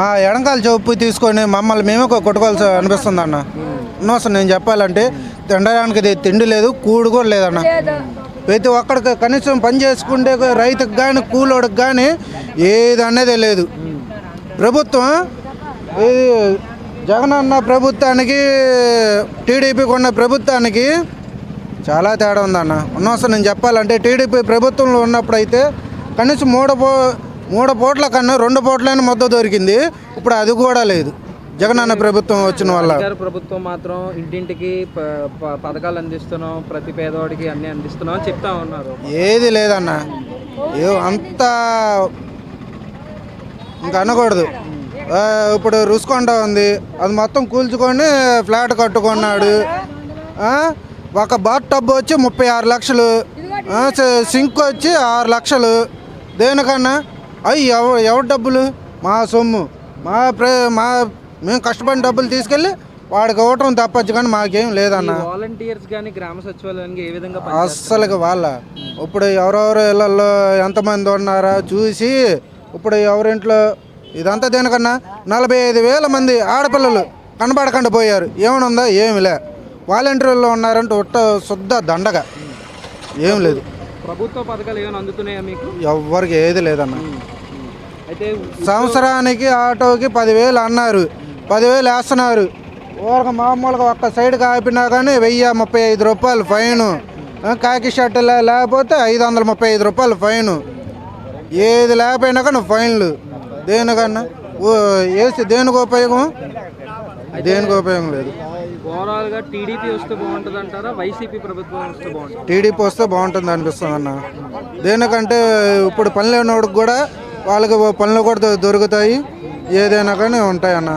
మా ఎడంకాల చూపు తీసుకొని మమ్మల్ని మేమే కొట్టుకోవాల్సి అనిపిస్తుంది అన్న. అనవసరం నేను చెప్పాలంటే తినడానికి తిండి లేదు కూడు కూడా లేదన్న. ప్రతి ఒక్కడికి కనీసం పని చేసుకుంటే రైతుకు కానీ కూలోడికి కానీ ఏది అనేది లేదు. ప్రభుత్వం ఇది జగనన్న ప్రభుత్వానికి టీడీపీకి ఉన్న ప్రభుత్వానికి చాలా తేడా ఉందన్న. అనవసరం నేను చెప్పాలంటే టీడీపీ ప్రభుత్వంలో ఉన్నప్పుడు అయితే కనీసం మూడు పో మూడు పూట్ల కన్నా రెండు పూట్లైన ముద్ద దొరికింది. ఇప్పుడు అది కూడా లేదు. జగనన్న ప్రభుత్వం వచ్చిన వల్ల. ప్రభుత్వం మాత్రం ఇంటింటికి పథకాలు అందిస్తున్నాం ప్రతి పేదవాడికి అన్ని అందిస్తున్నాం చెప్తా ఉన్నారు. ఏది లేదన్న. ఏ అంత ఇంకా అనకూడదు. ఇప్పుడు రుసుకొండ ఉంది. అది మొత్తం కూల్చుకొని ఫ్లాట్ కట్టుకున్నాడు. ఒక బాత్ టబ్ వచ్చి ముప్పై ఆరు లక్షలు. సింక్ వచ్చి ఆరు లక్షలు. దేనికన్నా? అయ్యి ఎవరు ఎవరి డబ్బులు? మా సొమ్ము. మా ప్రే మా మేము కష్టపడిన డబ్బులు తీసుకెళ్ళి వాడికి ఇవ్వటం తప్పచ్చు కానీ మాకేం లేదన్న. వాలంటీర్స్ కానీ గ్రామ సచివాలయానికి ఏ విధంగా పని- అస్సలుగా వాళ్ళ. ఇప్పుడు ఎవరెవరు ఇళ్ళల్లో ఎంతమంది ఉన్నారా చూసి ఇప్పుడు ఎవరింట్లో ఇదంతా దేనికన్నా? నలభై ఐదు వేల మంది ఆడపిల్లలు కనబడకుండా పోయారు. ఏమనుందా? ఏమి లే. వాలంటీర్లు ఉన్నారంటే ఉట్ట శుద్ధ దండగ. ఏం లేదు. ప్రభుత్వ పథకాలు ఏమైనా అందుతున్నాయా మీకు? ఎవ్వరికి ఏది లేదన్న. అయితే సంవత్సరానికి ఆటోకి పదివేలు అన్నారు. పదివేలు వేస్తున్నారు. ఊరక మామూలుగా ఒక్క సైడ్ ఆపినా కానీ వెయ్యి ముప్పై ఐదు రూపాయలు ఫైను. కాకి షర్ట్ లేకపోతే ఐదు వందల ముప్పై ఐదు రూపాయలు ఫైను. ఏది లేకపోయినా కానీ ఫైన్లు. దేనికన్నా? ఓ వేసి దేనికి ఉపయోగం? దేనికి ఉపయోగం లేదు. టీడీపీ వస్తే బాగుంటుంది అంటారా? వైసీపీ ప్రభుత్వం వస్తే బాగుంటుంది? టీడీపీ వస్తే బాగుంటుంది అనిపిస్తుంది అన్న దేనికంటే ఇప్పుడు పని లేనివాడికి కూడా వాళ్ళకి పనులు కూడా దొరుకుతాయి. ఏదైనా కానీ ఉంటాయి అన్న